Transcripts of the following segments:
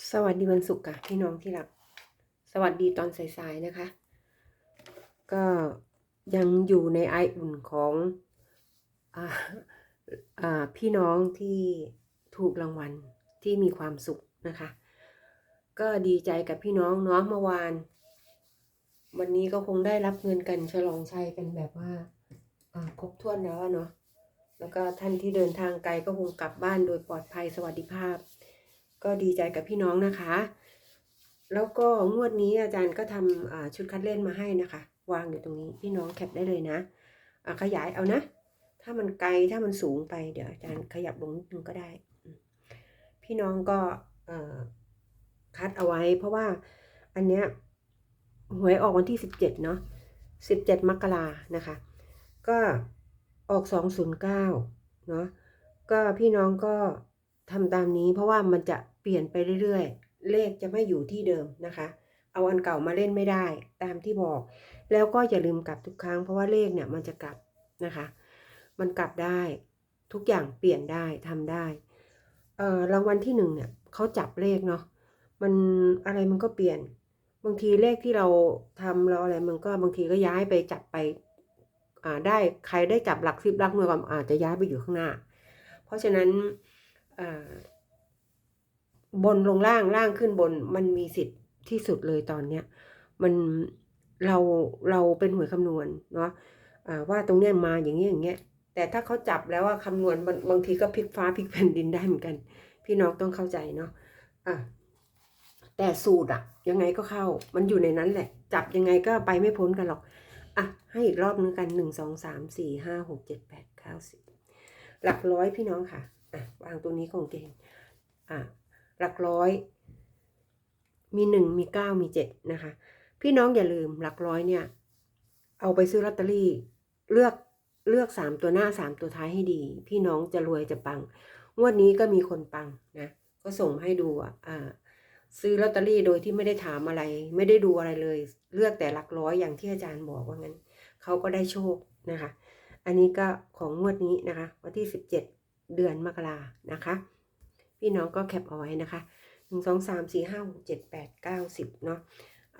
สวัสดีวันศุกร์ค่ะพี่น้องที่รัก สวัสดีตอนสายๆนะคะ ก็ยังอยู่ในไออุ่นของออพี่น้องที่ถูกรางวัลที่มีความสุขนะคะ ก็ดีใจกับพี่น้องเนาะเมื่อวาน วันนี้ก็คงได้รับเงินกันฉลองชัยกันแบบว่าครบถ้วนแล้วเนาะแล้วก็ท่านที่เดินทางไกลก็คงกลับบ้านโดยปลอดภัยสวัสดิภาพ ก็ดีใจกับพี่น้องนะคะ แล้วก็งวดนี้อาจารย์ก็ทำอ่าชุดคัดเล่นมาให้นะคะ วางอยู่ตรงนี้พี่น้องแคปได้เลยนะขยายเอานะ ถ้ามันไกลถ้ามันสูงไปเดี๋ยวอาจารย์ขยับลงนิดนึงก็ได้ พี่น้องก็คัดเอาไว้ เพราะว่าอันเนี้ยหวยออกวันที่สิบเจ็ดเนาะสิบเจ็ดมกรานะคะ ก็ออกสองศูนย์เก้าเนาะก็พี่น้องก็ทำตามนี้เพราะว่ามันจะ เปลี่ยนไปเรื่อยๆ เลขจะไม่อยู่ที่เดิมนะคะ เอาอันเก่ามาเล่นไม่ได้ตามที่บอก แล้วก็อย่าลืมกลับทุกครั้งเพราะว่าเลขเนี่ยมันจะกลับนะคะ มันกลับได้ทุกอย่างเปลี่ยนได้ทำได้เอ่อรางวัลที่หนึ่งเนี่ยเขาจับเลขเนาะมันอะไรมันก็เปลี่ยน บางทีเลขที่เราทำเราอะไรมันก็บางทีก็ย้ายไปจับไปอ่าได้ใครได้จับหลักสิบหลักหน่วยก่อนอาจจะย้ายไปอยู่ข้างหน้า เพราะฉะนั้นอ่า บนลงล่างล่างขึ้นบน มันมีสิทธิ์ที่สุดเลยตอนเนี้ยมันเราเราเป็นหวยคำนวณเนาะว่าตรงเนี้ยมาอย่างเงี้ยอย่างเงี้ยแต่ถ้าเขาจับแล้วว่าคำนวณบางทีก็พลิกฟ้าพลิกแผ่นดินได้เหมือนกัน พี่น้องต้องเข้าใจเนาะอะแต่สูตรอะยังไงก็เข้า มันอยู่ในนั้นแหละ จับยังไงก็ไปไม่พ้นกันหรอกอะให้อีกรอบนึงกันหนึ่งสองสามสี่ห้าหกเจ็ดแปดเก้าสิบหลักร้อยพี่น้องค่ะอะวางตัวนี้ของเก่งอะ หลักร้อย มีหนึ่งมีเก้ามีเจ็ดนะคะ พี่น้องอย่าลืมหลักร้อยเนี่ย เอาไปซื้อลอตเตอรี่ เลือกเลือกสามตัวหน้าสามตัวท้ายให้ดี พี่น้องจะรวยจะปัง งวดนี้ก็มีคนปังนะ ก็ส่งให้ดูอะอ่าซื้อลอตเตอรี่โดยที่ไม่ได้ถามอะไร ไม่ได้ดูอะไรเลย เลือกแต่หลักร้อยอย่างที่อาจารย์บอกว่างั้นเขาก็ได้โชคนะคะ อันนี้ก็ของงวดนี้นะคะ วันที่สิบเจ็ดเดือนมกรานะคะ พี่น้องก็แคปเอาไว้นะคะหนึ่งสองสามสี่ห้าหกเจ็ดแปดเก้าสิบเนาะ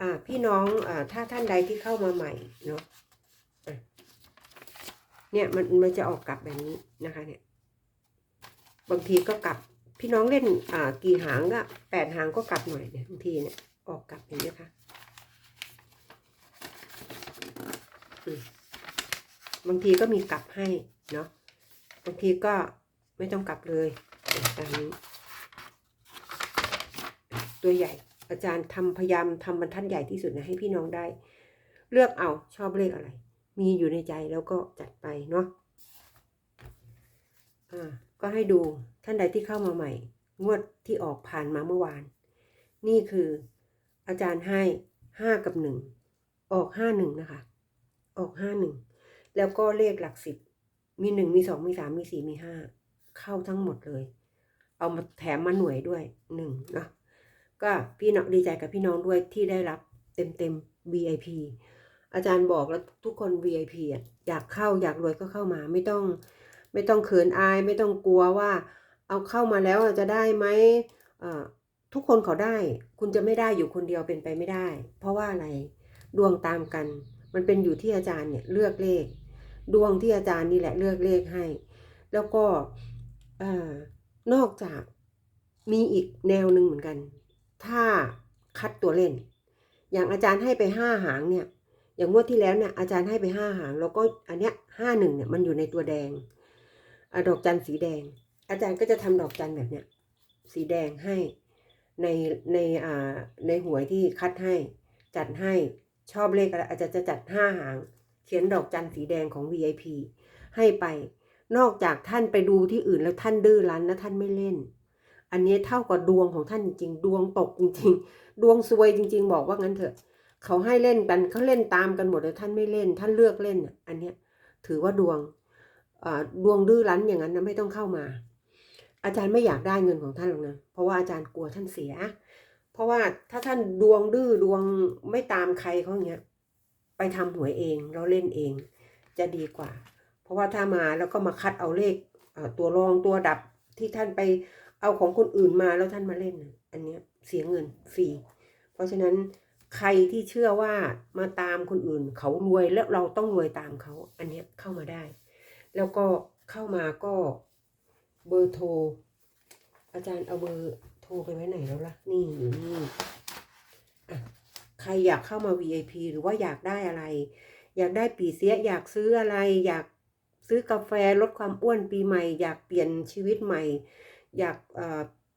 อ่าพี่น้องอ่าถ้าท่านใดที่เข้ามาใหม่เนาะเนี่ยมันมันจะออกกลับแบบนี้นะคะเนี่ยบางทีก็กลับพี่น้องเล่นอ่ากี่หางก็แปดหางก็กลับหน่อยเนี่ยบางทีเนี่ยออกกลับอย่างนี้ค่ะบางทีก็มีกลับให้เนาะบางทีก็ไม่ต้องกลับเลยตามนี้ ตัวใหญ่ อาจารย์ทำพยายามทำบรรทัดใหญ่ที่สุดนะให้พี่น้องได้ เลือกเอาชอบเลขอะไร มีอยู่ในใจแล้วก็จัดไปเนาะอ่าก็ให้ดูท่านใดที่เข้ามาใหม่ งวดที่ออกผ่านมาเมื่อวาน นี่คืออาจารย์ให้ห้ากับหนึ่งออกห้าหนึ่งนะคะ ออกห้าหนึ่งแล้วก็เลขหลักสิบมีหนึ่งมีสองมีสามมีสี่มีห้าเข้าทั้งหมดเลย เอามาแถมมาหน่วยด้วยหนึ่งเนาะ ก็พี่น้องดีใจกับพี่น้องด้วยที่ได้รับเต็มเต็มๆ VIP อาจารย์บอกแล้วทุกคน VIP อะอยากเข้าอยากรวยก็เข้ามาไม่ต้อง ไม่ต้องเขินอายไม่ต้องกลัวว่า เอาเข้ามาแล้วจะได้ไหมทุกคนเขาได้ คุณจะไม่ได้อยู่คนเดียวเป็นไปไม่ได้ เพราะว่าอะไรดวงตามกัน มันเป็นอยู่ที่อาจารย์เนี่ยเลือกเลข ดวงที่อาจารย์นี่แหละเลือกเลขให้ แล้วก็อนอกจากมีอีกแนวหนึ่งเหมือนกัน ถ้าคัดตัวเล่น อย่างอาจารย์ให้ไปห้าหางเนี่ย อย่างงวดที่แล้วเนี่ยอาจารย์ให้ไปห้าหาง แล้วก็อันเนี้ยห้าหนึ่งเนี่ยมันอยู่ในตัวแดงอดอกจันสีแดง อาจารย์ก็จะทำดอกจันแบบเนี้ยสีแดงให้ในในอ่าในหวยที่คัดให้จัดให้ชอบเลขอะไรอาจารย์จะจัดห้าหาง เขียนดอกจันสีแดงของ VIP ให้ไป นอกจากท่านไปดูที่อื่นแล้วท่านดื้อรั้นแล้วท่านไม่เล่น อันนี้เท่ากับดวงของท่านจริงดวงตกจริง ๆ ดวงซวยจริง ๆ บอกว่างั้นเถอะเขาให้เล่นกันเขาเล่นตามกันหมดเลยท่านไม่เล่น ท่านเลือกเล่นอันเนี้ยถือว่าดวงดวงดื้อรั้นอย่างนั้นนะไม่ต้องเข้ามา อาจารย์ไม่อยากได้เงินของท่านหรอกนะเพราะว่าอาจารย์กลัวท่านเสีย เพราะว่าถ้าท่านดวงดื้อดวงไม่ตามใครเขาอย่างเงี้ยไปทำหวยเองแล้วเล่นเอง จะดีกว่า เพราะว่าถ้ามาแล้วก็มาคัดเอาเลขตัวรองตัวดับที่ท่านไป เอาของคนอื่นมาแล้วท่านมาเล่น อันเนี้ยเสียเงินฟรี เพราะฉะนั้นใครที่เชื่อว่ามาตามคนอื่น เขารวยแล้วเราต้องรวยตามเขา อันเนี้ยเข้ามาได้ แล้วก็เข้ามาก็เบอร์โทร อาจารย์เอาเบอร์โทรไปไว้ไหนแล้วล่ะ นี่อยู่นี่อะใครอยากเข้ามา VIP หรือว่าอยากได้อะไร อยากได้ปีเสีย อยากซื้ออะไร อยากซื้อกาแฟลดความอ้วนปีใหม่ อยากเปลี่ยนชีวิตใหม่ อยาก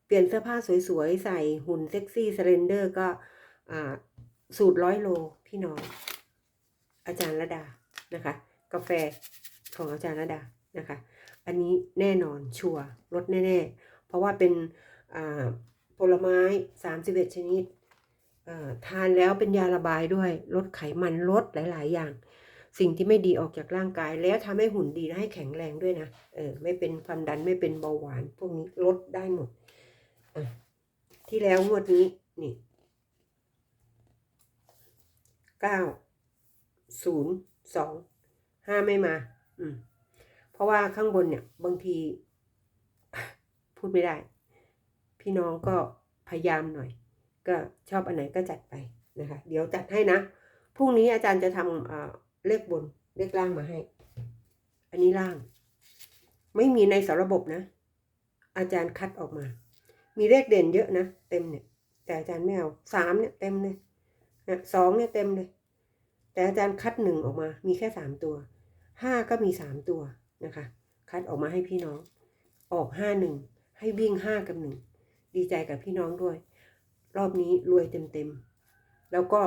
เปลี่ยนเสื้อผ้าสวยๆ ใส่หุ่นเซ็กซี่สเลนเดอร์ก็สูตรร้อยโลพี่น้อง อาจารย์ระดานะคะ กาแฟของอาจารย์ระดานะคะ อันนี้แน่นอนชัวร์ลดแน่ๆ เพราะว่าเป็นผลไม้ 31 ชนิดทานแล้วเป็นยาระบายด้วย ลดไขมันลดหลาย ๆ อย่าง สิ่งที่ไม่ดีออกจากร่างกาย แล้วทำให้หุ่นดีและให้แข็งแรงด้วยนะเออไม่เป็นความดันไม่เป็นเบาหวาน พวกนี้ลดได้หมดอที่แล้วงวดนี้นี่เก้าศูนย์สองห้าไม่มา อืม เพราะว่าข้างบนเนี่ย บางที พูดไม่ได้ พี่น้องก็พยายามหน่อย ก็ชอบอันไหนก็จัดไปนะคะ เดี๋ยวจัดให้นะพรุ่งนี้อาจารย์จะทำอ่า เลขบน เลขล่างมาให้ อันนี้ล่าง ไม่มีในสารระบบนะ อาจารย์คัดออกมา มีเลขเด่นเยอะนะ เต็มเนี่ย แต่อาจารย์ไม่เอาสามเนี่ยเต็มเลยนะสองเนี่ยเต็มเลย แต่อาจารย์คัดหนึ่งออกมา มีแค่สามตัว ห้าก็มีสามตัวนะคะ คัดออกมาให้พี่น้อง ออกห้าหนึ่ง ให้วิ่งห้ากับหนึ่ง ดีใจกับพี่น้องด้วย รอบนี้รวยเต็มๆ แล้วก็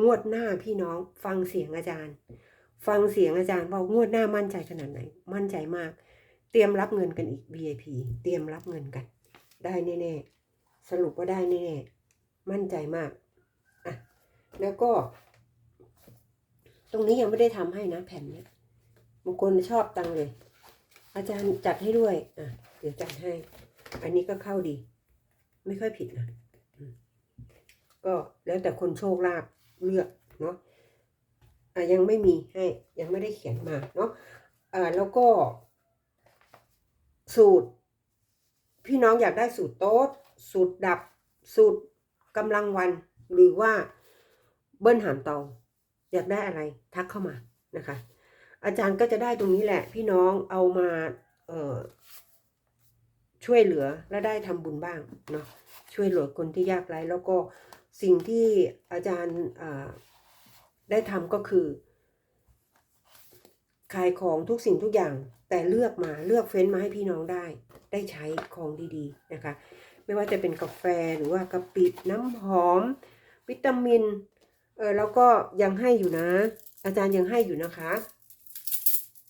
งวดหน้าพี่น้องฟังเสียงอาจารย์ ฟังเสียงอาจารย์ว่างวดหน้ามั่นใจขนาดไหน มั่นใจมาก เตรียมรับเงินกันอีก VIP เตรียมรับเงินกัน ได้แน่ๆสรุปว่าได้แน่ๆมั่นใจมากอะแล้วก็ ตรงนี้ยังไม่ได้ทำให้นะแผ่นเนี้ยบางคนชอบตังเลย อาจารย์จัดให้ด้วยอะเดี๋ยวจัดให้ อันนี้ก็เข้าดี ไม่ค่อยผิดนะก็แล้วแต่คนโชคลาภ เลือกเนาะะยังไม่มีให้ยังไม่ได้เขียนมาเนาะอ่าแล้วก็ สูตร พี่น้องอยากได้สูตรโต๊ดสูตรดับ สูตรกำลังวัน หรือว่าเบิ้ลหามเตาอยากได้อะไรทักเข้ามานะคะ อาจารย์ก็จะได้ตรงนี้แหละ พี่น้องเอามาเอ่อช่วยเหลือและได้ทำบุญบ้างเนาะช่วยเหลือคนที่ยากไร้แล้วก็ สิ่งที่อาจารย์ได้ทำก็คือ ขายของทุกสิ่งทุกอย่าง แต่เลือกมาเลือกเฟ้นมาให้พี่น้องได้ ได้ใช้ของดีๆนะคะ ไม่ว่าจะเป็นกาแฟหรือว่ากะปิน้ำหอม วิตามินเออแล้วก็ยังให้อยู่นะ อาจารย์ยังให้อยู่นะคะ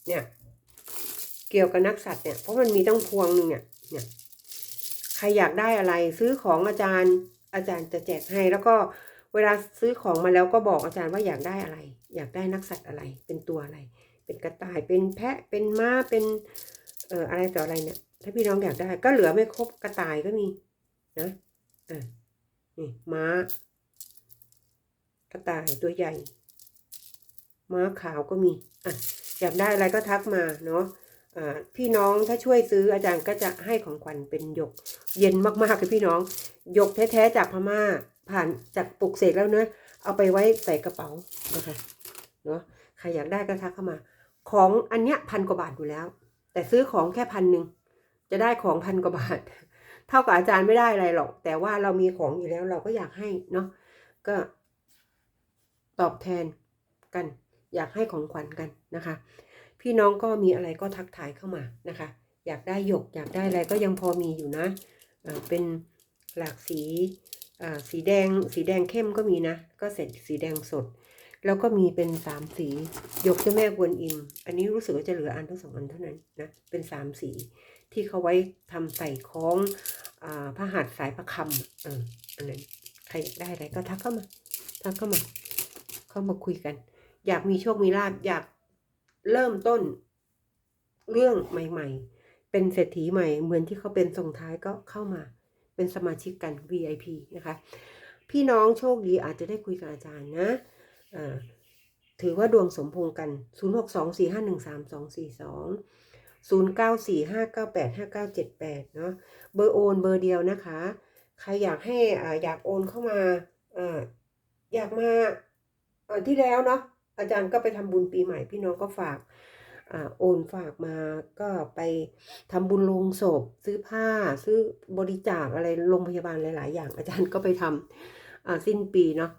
เนี่ยเกี่ยวกับนักสัตว์เนี่ยเพราะมันมีต้องพวงหนึ่งเนี่ยเนี่ยใครอยากได้อะไรซื้อของอาจารย์ อาจารย์จะแจกให้แล้วก็เวลาซื้อของมาแล้วก็บอกอาจารย์ว่าอยากได้อะไร อยากได้นักสัตว์อะไร เป็นตัวอะไร เป็นกระต่ายเป็นแพะเป็นม้าเป็นเอ่ออะไรต่ออะไรเนี่ย ถ้าพี่น้องอยากได้ ก็เหลือไม่ครบกระต่ายก็มีนะอ่านี่ม้า กระต่ายตัวใหญ่ ม้าขาวก็มีอะอยากได้อะไรก็ทักมาเนาะ พี่น้องถ้าช่วยซื้ออาจารย์ก็จะให้ของขวัญเป็นหยก เย็นมากๆเลยพี่น้องหยกแท้ๆจากพม่า ผ่านจากปลุกเสกแล้วเนอะเอาไปไว้ใส่กระเป๋านะคะเนาะใครอยากได้ก็ทักเข้ามา ของอันเนี้ยพันกว่าบาทอยู่แล้ว แต่ซื้อของแค่พันหนึ่งจะได้ของพันกว่าบาท เท่ากับอาจารย์ไม่ได้อะไรหรอก แต่ว่าเรามีของอยู่แล้วเราก็อยากให้เนาะก็ ตอบแทนกัน อยากให้ของขวัญกันนะคะ พี่น้องก็มีอะไรก็ทักทายเข้ามานะคะ อยากได้หยกอยากได้อะไรก็ยังพอมีอยู่นะเป็นหลากสีสีแดงสีแดงเข้มก็มีนะ ก็เสร็จสีแดงสด แล้วก็มีเป็นสามสีหยกเจ้าแม่กวนอิม อันนี้รู้สึกว่าจะเหลืออันทั้งสองอันเท่านั้นนะเป็นสามสีที่เขาไว้ทำใส่คล้องอ่าผ้าหัดสายประคำเอออันนั้นใครอยากได้อะไรก็ทักเข้ามาทักเข้ามา เข้ามาคุยกัน อยากมีโชคมีลาบอยาก เริ่มต้นเรื่องใหม่ ๆ เป็นเศรษฐีใหม่ เหมือนที่เขาเป็นส่งท้ายก็เข้ามา เป็นสมาชิกกัน VIP นะคะ พี่น้องโชคดีอาจจะได้คุยกับอาจารย์นะอ่าถือว่าดวงสมพงษ์กัน 0624513242 0945985978 เนาะเบอร์โอนเบอร์เดียวนะคะ ใครอยากให้อาอยากโอนเข้ามาออยากมาที่แล้วเนาะ อาจารย์ก็ไปทำบุญปีใหม่พี่น้องก็ฝากอ่าโอนฝากมาก็ไปทำบุญลงศพ ซื้อผ้าซื้อบริจาคอะไรโรงพยาบาลหลาย ๆ อย่าง อาจารย์ก็ไปทำอ่าสิ้นปีเนาะ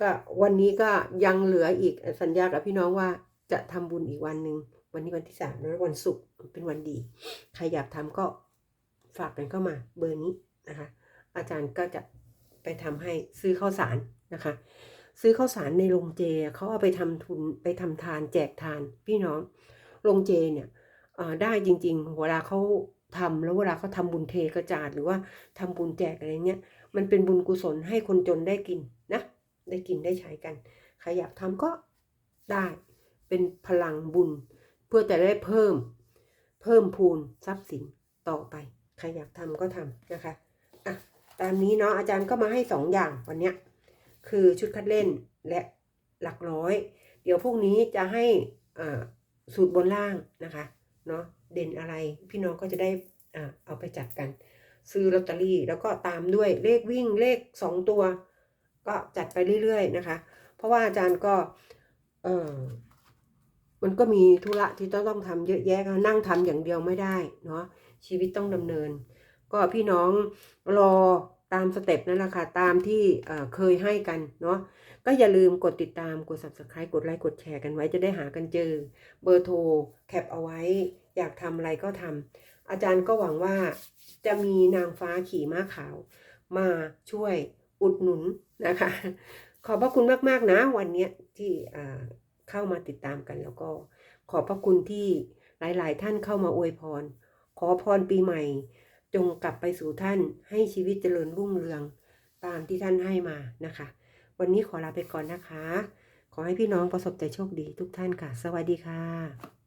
ก็วันนี้ก็ยังเหลืออีกสัญญากับพี่น้องว่าจะทำบุญอีกวันหนึ่งวันนี้วันที่สามนะวันศุกร์เป็นวันดี ใครอยากทำก็ฝากกันเข้ามาเบอร์นี้นะคะ อาจารย์ก็จะไปทำให้ซื้อข้าวสารนะคะ ซื้อข้าวสารในโรงเจเขาเอาไปทำทุนไปทำทานแจกทาน พี่น้องโรงเจเนี่ยได้จริงๆเวลาเขาทำแล้วเวลาเขาทำบุญเทกระจาดหรือว่าทำบุญแจกอะไรเงี้ยมันเป็นบุญกุศลให้คนจนได้กินนะได้กินได้ใช้กันใครอยากทำก็ได้เป็นพลังบุญ เพื่อจะได้เพิ่มเพิ่มพูนทรัพย์สินต่อไป ใครอยากทำก็ทำนะคะอะตามนี้เนาะอาจารย์ก็มาให้สองอย่างวันเนี้ย คือชุดคัดเล่นและหลักร้อย เดี๋ยวพวกนี้จะให้สูตรบนล่างนะคะเนาะเด่นอะไรพี่น้องก็จะได้เอาไปจัดกัน ซื้อลอตเตอรี่แล้วก็ตามด้วยเลขวิ่งเลขสองตัว ก็จัดไปเรื่อยๆนะคะ เพราะว่าอาจารย์ก็เออมันก็มีธุระที่ต้องต้องทำเยอะแยะนั่งทำอย่างเดียวไม่ได้เนาะชีวิตต้องดำเนิน ก็พี่น้องรอ ตามสเต็ปนั่นแหละค่ะ ตามที่เเคยให้กันเนาะ ก็อย่าลืมกดติดตาม กด subscribe กดไลค์ กดแชร์กันไว้จะได้หากันเจอ เบอร์โทรแคปเอาไว้ อยากทำอะไรก็ทำ อาจารย์ก็หวังว่าจะมีนางฟ้าขี่ม้าขาว มาช่วยอุดหนุนนะคะ ขอบพระคุณมากๆนะวันนี้ที่เข้ามาติดตามกันแล้วก็ ขอบพระคุณที่หลาย ๆ ท่านเข้ามาอวยพร ขอพรปีใหม่ จงกลับไปสู่ท่านให้ชีวิตเจริญรุ่งเรืองตามที่ท่านให้มานะคะ วันนี้ขอลาไปก่อนนะคะ ขอให้พี่น้องประสบแต่โชคดีทุกท่านค่ะ สวัสดีค่ะ